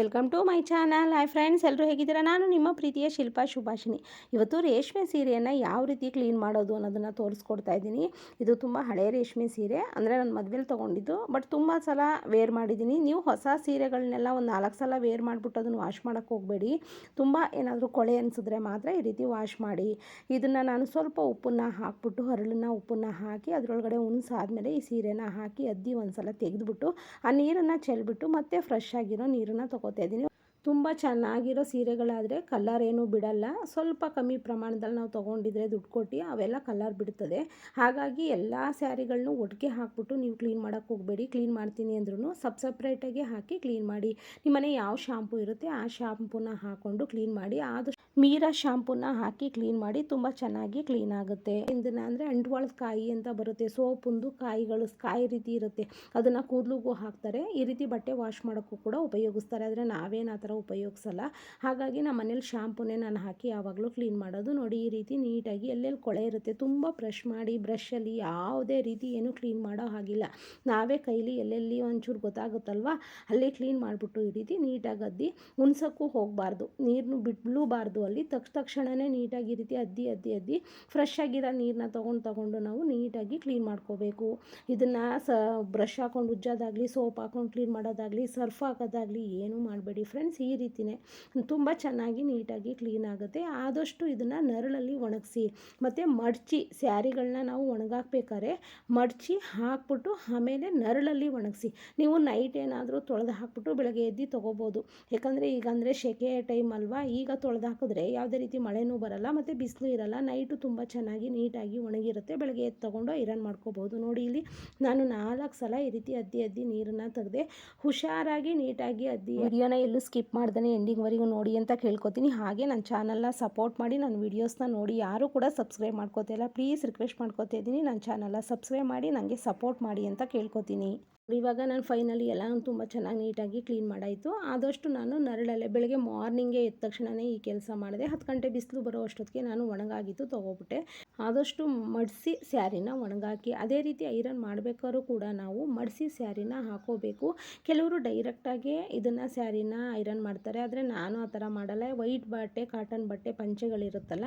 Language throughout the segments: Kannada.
Welcome to my channel hi friends ಎಲ್ಲರೂ ಹೇಗಿದ್ದೀರಾ? ನಾನು ನಿಮ್ಮ ಪ್ರೀತಿಯ ಶಿಲ್ಪಾ ಶುಭಾಷಿನಿ ಇವತ್ತು ರೇಷ್ಮೆ ಸೀರೆಯನ್ನು ಯಾವ ರೀತಿ ಕ್ಲೀನ್ ಮಾಡೋದು ಅನ್ನೋದನ್ನು ತೋರಿಸ್ಕೊಡ್ತಾ ಇದ್ದೀನಿ. ಇದು ತುಂಬ ಹಳೆ ರೇಷ್ಮೆ ಸೀರೆ. ಅಂದರೆ ನನ್ನ ಮದುವೆಲಿ ತೊಗೊಂಡಿದ್ದು ಬಟ್ ತುಂಬ ಸಲ ವೇರ್ ಮಾಡಿದ್ದೀನಿ. ನೀವು ಹೊಸ ಸೀರೆಗಳನ್ನೆಲ್ಲ ಒಂದು ನಾಲ್ಕು ಸಲ ವೇರ್ ಮಾಡಿಬಿಟ್ಟು ಅದನ್ನು ವಾಶ್ ಮಾಡೋಕ್ಕೆ ಹೋಗಬೇಡಿ. ತುಂಬ ಏನಾದರೂ ಕೊಳೆ ಅನಿಸಿದ್ರೆ ಮಾತ್ರ ಈ ರೀತಿ ವಾಶ್ ಮಾಡಿ. ಇದನ್ನು ನಾನು ಸ್ವಲ್ಪ ಉಪ್ಪನ್ನು ಹಾಕ್ಬಿಟ್ಟು, ಹರಳನ್ನು ಉಪ್ಪನ್ನು ಹಾಕಿ, ಅದರೊಳಗಡೆ ಉಣಿಸಾದ್ಮೇಲೆ ಈ ಸೀರೆನ ಹಾಕಿ ಅದ್ದಿ ಒಂದು ಸಲ ತೆಗೆದುಬಿಟ್ಟು, ಆ ನೀರನ್ನು ಚೆಲ್ಬಿಟ್ಟು ಮತ್ತೆ ಫ್ರೆಶ್ ಆಗಿರೋ ನೀರನ್ನು ತೊಗೋತಾ ಇದ್ದೀನಿ ತುಂಬ ಚೆನ್ನಾಗಿರೋ ಸೀರೆಗಳಾದರೆ ಕಲರ್ ಏನೂ ಬಿಡಲ್ಲ. ಸ್ವಲ್ಪ ಕಮ್ಮಿ ಪ್ರಮಾಣದಲ್ಲಿ ನಾವು ತೊಗೊಂಡಿದ್ರೆ ದುಡ್ಡು ಕೊಟ್ಟು ಅವೆಲ್ಲ ಕಲರ್ ಬಿಡ್ತದೆ. ಹಾಗಾಗಿ ಎಲ್ಲ ಸ್ಯಾರಿಗಳನ್ನೂ ಒಟ್ಟಿಗೆ ಹಾಕ್ಬಿಟ್ಟು ನೀವು ಕ್ಲೀನ್ ಮಾಡೋಕ್ಕೆ ಹೋಗಬೇಡಿ. ಕ್ಲೀನ್ ಮಾಡ್ತೀನಿ ಅಂದ್ರೂ ಸಬ್ ಸಪ್ರೇಟಾಗಿ ಹಾಕಿ ಕ್ಲೀನ್ ಮಾಡಿ. ನಿಮ್ಮನೆ ಯಾವ ಶಾಂಪು ಇರುತ್ತೆ ಆ ಶಾಂಪೂನ ಹಾಕ್ಕೊಂಡು ಕ್ಲೀನ್ ಮಾಡಿ. ಆದಷ್ಟು ಮೀರಾ ಶಾಂಪೂನ ಹಾಕಿ ಕ್ಲೀನ್ ಮಾಡಿ ತುಂಬ ಚೆನ್ನಾಗಿ ಕ್ಲೀನ್ ಆಗುತ್ತೆ. ಇದನ್ನ ಅಂದರೆ ಅಂಟ್ವಾಳದ ಕಾಯಿ ಅಂತ ಬರುತ್ತೆ. ಸೋಪುಂದು ಕಾಯಿಗಳು ಕಾಯಿ ರೀತಿ ಇರುತ್ತೆ. ಅದನ್ನು ಕೂದಲಿಗೂ ಹಾಕ್ತಾರೆ. ಈ ರೀತಿ ಬಟ್ಟೆ ವಾಶ್ ಮಾಡೋಕ್ಕೂ ಕೂಡ ಉಪಯೋಗಿಸ್ತಾರೆ. ಆದರೆ ನಾವೇನು ಆ ಥರ ಉಪಯೋಗಿಸಲ್ಲ. ಹಾಗಾಗಿ ನಮ್ಮ ಮನೇಲಿ ಶಾಂಪೂನೇ ನಾನು ಹಾಕಿ ಯಾವಾಗಲೂ ಕ್ಲೀನ್ ಮಾಡೋದು. ನೋಡಿ ಈ ರೀತಿ ನೀಟಾಗಿ ಎಲ್ಲೆಲ್ಲಿ ಕೊಳೆ ಇರುತ್ತೆ ತುಂಬ ಬ್ರಷ್ ಮಾಡಿ ಬ್ರಷಲ್ಲಿ ಯಾವುದೇ ರೀತಿ ಏನು ಕ್ಲೀನ್ ಮಾಡೋ ಹಾಗಿಲ್ಲ. ನಾವೇ ಕೈಲಿ ಎಲ್ಲೆಲ್ಲಿ ಒಂಚೂರು ಗೊತ್ತಾಗುತ್ತಲ್ವ? ಅಲ್ಲಿ ಕ್ಲೀನ್ ಮಾಡಿಬಿಟ್ಟು ಈ ರೀತಿ ನೀಟಾಗಿ ಅದ್ದಿ ಹುಣ್ಸಕ್ಕೂ ಹೋಗಬಾರ್ದು. ನೀರನ್ನು ಬಿಡ್ಲೂಬಾರ್ದು ಅಲ್ಲಿ. ತಕ್ಷ ತಕ್ಷಣವೇ ನೀಟಾಗಿ ಈ ರೀತಿ ಅದ್ದಿ ಅದ್ದಿ ಅದ್ದಿ ಫ್ರೆಶ್ ಆಗಿರೋ ನೀರನ್ನ ತೊಗೊಂಡು ತೊಗೊಂಡು ನಾವು ನೀಟಾಗಿ ಕ್ಲೀನ್ ಮಾಡ್ಕೋಬೇಕು. ಇದನ್ನು ಸ ಬ್ರಷ್ ಹಾಕೊಂಡು ಉಜ್ಜೋದಾಗಲಿ ಸೋಪ್ ಹಾಕೊಂಡು ಕ್ಲೀನ್ ಮಾಡೋದಾಗಲಿ ಸರ್ಫ್ ಹಾಕೋದಾಗಲಿ ಏನೂ ಮಾಡಬೇಡಿ ಫ್ರೆಂಡ್ಸ್ ಈ ರೀತಿಯೇ ತುಂಬ ಚೆನ್ನಾಗಿ ನೀಟಾಗಿ ಕ್ಲೀನ್ ಆಗುತ್ತೆ. ಆದಷ್ಟು ಇದನ್ನು ನರಳಲ್ಲಿ ಒಣಗಿಸಿ, ಮತ್ತು ಮಡ್ಚಿ ಸ್ಯಾರಿಗಳನ್ನ ನಾವು ಒಣಗಾಕ್ಬೇಕಾದ್ರೆ ಮಡ್ಚಿ ಹಾಕ್ಬಿಟ್ಟು ಆಮೇಲೆ ನರಳಲ್ಲಿ ಒಣಗಿಸಿ. ನೀವು ನೈಟ್ ಏನಾದರೂ ತೊಳೆದು ಹಾಕ್ಬಿಟ್ಟು ಬೆಳಗ್ಗೆ ಎದ್ದು ತೊಗೋಬೋದು. ಯಾಕಂದರೆ ಈಗ ಅಂದರೆ ಸೆಕೆ ಟೈಮ್ ಅಲ್ವಾ? ಈಗ ತೊಳೆದು ಹಾಕಿದ್ರೆ ಯಾವುದೇ ರೀತಿ ಮಳೆನೂ ಬರಲ್ಲ, ಮತ್ತು ಬಿಸಿಲು ಇರಲ್ಲ. ನೈಟು ತುಂಬ ಚೆನ್ನಾಗಿ ನೀಟಾಗಿ ಒಣಗಿರುತ್ತೆ. ಬೆಳಗ್ಗೆ ಎದ್ದು ತೊಗೊಂಡು ಐರನ್ ಮಾಡ್ಕೋಬೋದು. ನೋಡಿ ಇಲ್ಲಿ ನಾನು ನಾಲ್ಕು ಸಲ ಈ ರೀತಿ ಅದ್ದಿ ಅದ್ದಿ ನೀರನ್ನು ತೆಗೆದೆ ಹುಷಾರಾಗಿ ನೀಟಾಗಿ ಅದ್ದಿ. ವಿಡಿಯೋನ ಎಲ್ಲೂ ಸ್ಕಿಪ್ ಮಾಡ್ದೇ ಎಂಡಿಂಗ್ವರೆಗೂ ನೋಡಿ ಅಂತ ಕೇಳ್ಕೊತೀನಿ. ಹಾಗೆ ನನ್ನ ಚಾನಲ್ನ ಸಪೋರ್ಟ್ ಮಾಡಿ ನನ್ನ ವೀಡಿಯೋಸ್ನ ನೋಡಿ. ಯಾರೂ ಕೂಡ ಸಬ್ಸ್ಕ್ರೈಬ್ ಮಾಡ್ಕೋತಿಲ್ಲ ಪ್ಲೀಸ್ ರಿಕ್ವೆಸ್ಟ್ ಮಾಡ್ಕೋತಾ ಇದ್ದೀನಿ. ನನ್ನ ಚಾನಲ್ನ ಸಬ್ಸ್ಕ್ರೈಬ್ ಮಾಡಿ ನನಗೆ ಸಪೋರ್ಟ್ ಮಾಡಿ ಅಂತ ಕೇಳ್ಕೊತೀನಿ. ಇವಾಗ ನಾನು ಫೈನಲಿ ಎಲ್ಲ ತುಂಬ ಚೆನ್ನಾಗಿ ನೀಟಾಗಿ ಕ್ಲೀನ್ ಮಾಡಾಯಿತು. ಆದಷ್ಟು ನಾನು ನರಳಲ್ಲೇ ಬೆಳಗ್ಗೆ ಮಾರ್ನಿಂಗೇ ಎದ್ದ ತಕ್ಷಣವೇ ಈ ಕೆಲಸ ಮಾಡಿದೆ. ಹತ್ತು ಗಂಟೆ ಬಿಸಿಲು ಬರೋ ಅಷ್ಟೊತ್ತಿಗೆ ನಾನು ಒಣಗಾಗಿತ್ತು ತೊಗೊಬಿಟ್ಟೆ. ಆದಷ್ಟು ಮಡಿಸಿ ಸ್ಯಾರಿನ ಒಣಗಾಕಿ, ಅದೇ ರೀತಿ ಐರನ್ ಮಾಡಬೇಕಾದ್ರೂ ಕೂಡ ನಾವು ಮಡಿಸಿ ಸ್ಯಾರಿನ ಹಾಕೋಬೇಕು. ಕೆಲವರು ಡೈರೆಕ್ಟಾಗಿ ಇದನ್ನು ಸ್ಯಾರಿನ ಐರನ್ ಮಾಡ್ತಾರೆ. ಆದರೆ ನಾನು ಆ ಥರ ಮಾಡಲ್ಲ. ವೈಟ್ ಬಟ್ಟೆ, ಕಾಟನ್ ಬಟ್ಟೆ ಪಂಚೆಗಳಿರುತ್ತಲ್ಲ,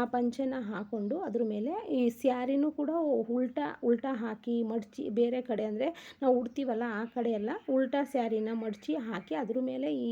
ಆ ಪಂಚೆನ ಹಾಕ್ಕೊಂಡು ಅದ್ರ ಮೇಲೆ ಈ ಸ್ಯಾರಿನೂ ಕೂಡ ಉಲ್ಟಾ ಉಲ್ಟಾ ಹಾಕಿ ಮಡಚಿ ಬೇರೆ ಕಡೆ ಅಂದರೆ ನಾವು ಉಡ್ತೀವಲ್ಲ ಆ ಕಡೆ ಎಲ್ಲ ಉಲ್ಟಾ ಸ್ಯಾರಿನ ಮಡಚಿ ಹಾಕಿ ಅದ್ರ ಮೇಲೆ ಈ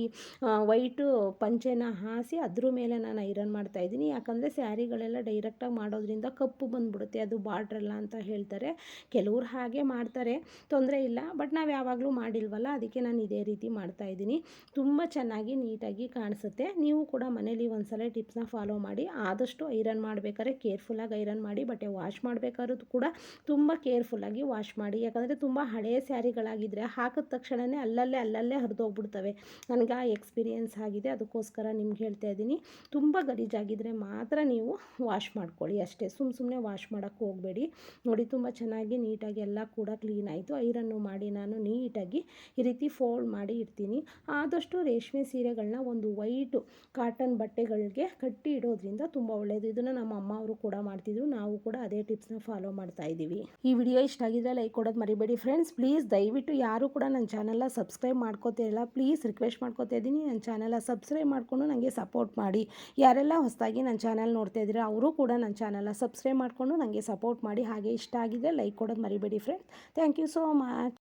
ವೈಟು ಪಂಚೆನ ಹಾಸಿ ಅದ್ರ ಮೇಲೆ ನಾನು ಐರನ್ ಮಾಡ್ತಾ ಇದ್ದೀನಿ. ಯಾಕಂದರೆ ಸ್ಯಾರಿಗಳೆಲ್ಲ ಡೈರೆಕ್ಟಾಗಿ ಮಾಡೋದ್ರಿಂದ ಕಪ್ಪು ಬಂದುಬಿಡುತ್ತೆ, ಅದು ಬಾರ್ಡ್ರಲ್ಲ ಅಂತ ಹೇಳ್ತಾರೆ. ಕೆಲವ್ರು ಹಾಗೆ ಮಾಡ್ತಾರೆ, ತೊಂದರೆ ಇಲ್ಲ. ಬಟ್ ನಾವು ಯಾವಾಗಲೂ ಮಾಡಿಲ್ವಲ್ಲ, ಅದಕ್ಕೆ ನಾನು ಇದೇ ರೀತಿ ಮಾಡ್ತಾಯಿದ್ದೀನಿ ತುಂಬ ಚೆನ್ನಾಗಿ ನೀಟಾಗಿ ಕಾಣಿಸುತ್ತೆ. ನೀವು ಕೂಡ ಮನೇಲಿ ಒಂದ್ಸಲ ಟಿಪ್ಸ್ನ ಫಾಲೋ ಮಾಡಿ. ಆದಷ್ಟು ಐರನ್ ಮಾಡಬೇಕಾದ್ರೆ ಕೇರ್ಫುಲ್ಲಾಗಿ ಐರನ್ ಮಾಡಿ. ಬಟ್ಟೆ ವಾಶ್ ಮಾಡಬೇಕಾದ್ರೂ ಕೂಡ ತುಂಬ ಕೇರ್ಫುಲ್ಲಾಗಿ ವಾಶ್ ಮಾಡಿ. ಯಾಕಂದರೆ ತುಂಬ ಹಳೆಯ ಸ್ಯಾರಿಗಳಾಗಿದ್ದರೆ ಹಾಕಿದ ತಕ್ಷಣವೇ ಅಲ್ಲಲ್ಲೇ ಅಲ್ಲಲ್ಲೇ ಹರಿದೋಗ್ಬಿಡ್ತವೆ ನನಗೆ ಆ ಎಕ್ಸ್ಪೀರಿಯೆನ್ಸ್ ಆಗಿದೆ, ಅದಕ್ಕೋಸ್ಕರ ನಿಮ್ಗೆ ಹೇಳ್ತಾ ಇದ್ದೀನಿ. ತುಂಬ ಗಲೀಜಾಗಿದ್ದರೆ ಮಾತ್ರ ನೀವು ವಾಶ್ ಮಾಡ್ಕೊಳ್ಳಿ ಅಷ್ಟೇ. ಸುಮ್ಮ ಸುಮ್ಮನೆ ವಾಶ್ ಮಾಡೋಕ್ಕೆ ಹೋಗಬೇಡಿ. ನೋಡಿ, ತುಂಬ ಚೆನ್ನಾಗಿ ನೀಟಾಗಿ ಎಲ್ಲ ಕೂಡ ಕ್ಲೀನ್ ಆಯಿತು. ಐರನ್ನು ಮಾಡಿ ನಾನು ನೀಟಾಗಿ ಈ ರೀತಿ ಫೋಲ್ಡ್ ಮಾಡಿ ಇಡ್ತೀನಿ. ಆದಷ್ಟು ರೇಷ್ಮೆ ಸೀರೆಗಳನ್ನ ಒಂದು ವೈಟು ಕಾಟನ್ ಬಟ್ಟೆಗಳಿಗೆ ಕಟ್ಟಿ ಇಡೋದ್ರಿಂದ ತುಂಬ ಒಳ್ಳೆಯದು ಇದನ್ನು ನಮ್ಮ ಅಮ್ಮ ಅವರು ಕೂಡ ಮಾಡ್ತಿದ್ರು. ನಾವು ಕೂಡ ಅದೇ ಟಿಪ್ಸ್ನ ಫಾಲೋ ಮಾಡ್ತಾ ಇದ್ದೀವಿ. ಈ ವಿಡಿಯೋ ಇಷ್ಟ ಆಗಿದ್ರೆ ಲೈಕ್ ಕೊಡೋದು ಮರಿಬೇಡಿ. ಫ್ರೆಂಡ್ಸ್, ಪ್ಲೀಸ್ ದಯವಿಟ್ಟು ಯಾರೂ ಕೂಡ ನನ್ನ ಚಾನಲ್ನ ಸಬ್ಸ್ಕ್ರೈಬ್ ಮಾಡ್ಕೋತಿರಲ್ಲ ಪ್ಲೀಸ್ ರಿಕ್ವೆಸ್ಟ್ ಮಾಡ್ಕೋತಾ ಇದ್ದೀನಿ. ನನ್ನ ಚಾನಲ್ನ ಸಬ್ಸ್ಕ್ರೈಬ್ ಮಾಡಿಕೊಂಡು ನನಗೆ ಸಪೋರ್ಟ್ ಮಾಡಿ. ಯಾರೆಲ್ಲ ಹೊಸದಾಗಿ ನನ್ನ ಚಾನಲ್ ನೋಡ್ತಾ ಇದ್ದೀರಾ, ಅವರು ಕೂಡ ನನ್ನ ಚಾನಲ್ನ ಸಬ್ಸ್ಕ್ರೈಬ್ ಮಾಡಿಕೊಂಡು ನನಗೆ ಸಪೋರ್ಟ್ ಮಾಡಿ. ಹಾಗೆ ಇಷ್ಟ ಆಗಿದೆ ಲೈಕ್ ಕೊಡೋದು ಮರಿಬೇಡಿ friends thank you so much